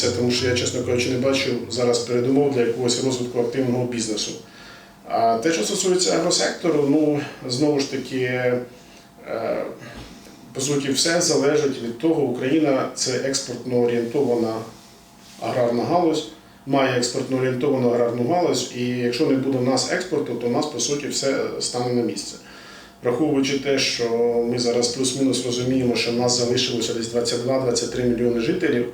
робиться, тому що я, чесно кажучи, не бачу зараз передумов для якогось розвитку активного бізнесу. А те, що стосується агросектору, ну знову ж таки, е, по суті, все залежить від того, Україна це експортно орієнтована аграрна галузь, має експортно орієнтовану аграрну галузь, і якщо не буде в нас експорту, то у нас по суті все стане на місце. Враховуючи те, що ми зараз плюс-мінус розуміємо, що в нас залишилося десь 22-23 мільйони жителів,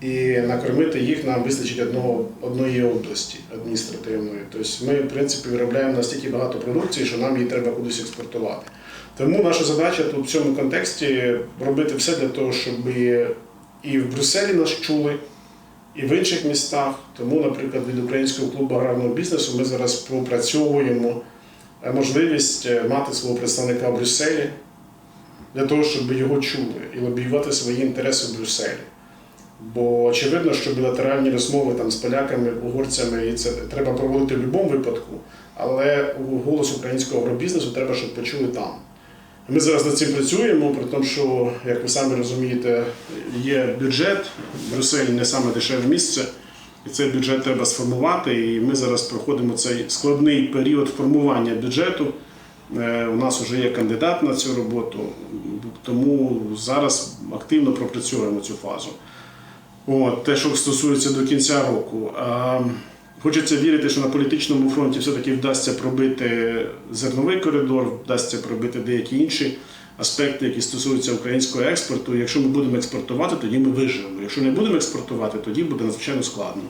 і накормити їх нам вистачить одного, одної області адміністративної. Тобто ми, в принципі, виробляємо настільки багато продукції, що нам її треба кудись експортувати. Тому наша задача тут в цьому контексті робити все для того, щоб і в Брюсселі нас чули, і в інших містах. Тому, наприклад, від Українського клубу аграрного бізнесу ми зараз пропрацьовуємо е, можливість е, мати свого представника в Брюсселі для того, щоб його чули і лобіювати свої інтереси в Брюсселі. Бо очевидно, що білатеральні розмови там з поляками, угорцями, і це треба проводити в будь-якому випадку, але голос українського агробізнесу треба, щоб почули там. Ми зараз над цим працюємо, при тому, що, як ви самі розумієте, є бюджет, Брюссель не саме дешеве місце, і цей бюджет треба сформувати. І ми зараз проходимо цей складний період формування бюджету. Е, У нас вже є кандидат на цю роботу, тому зараз активно пропрацюємо цю фазу. От, те, що стосується до кінця року. А, Хочеться вірити, що на політичному фронті все-таки вдасться пробити зерновий коридор, вдасться пробити деякі інші аспекти, які стосуються українського експорту. Якщо ми будемо експортувати, тоді ми виживемо. Якщо не будемо експортувати, тоді буде надзвичайно складно.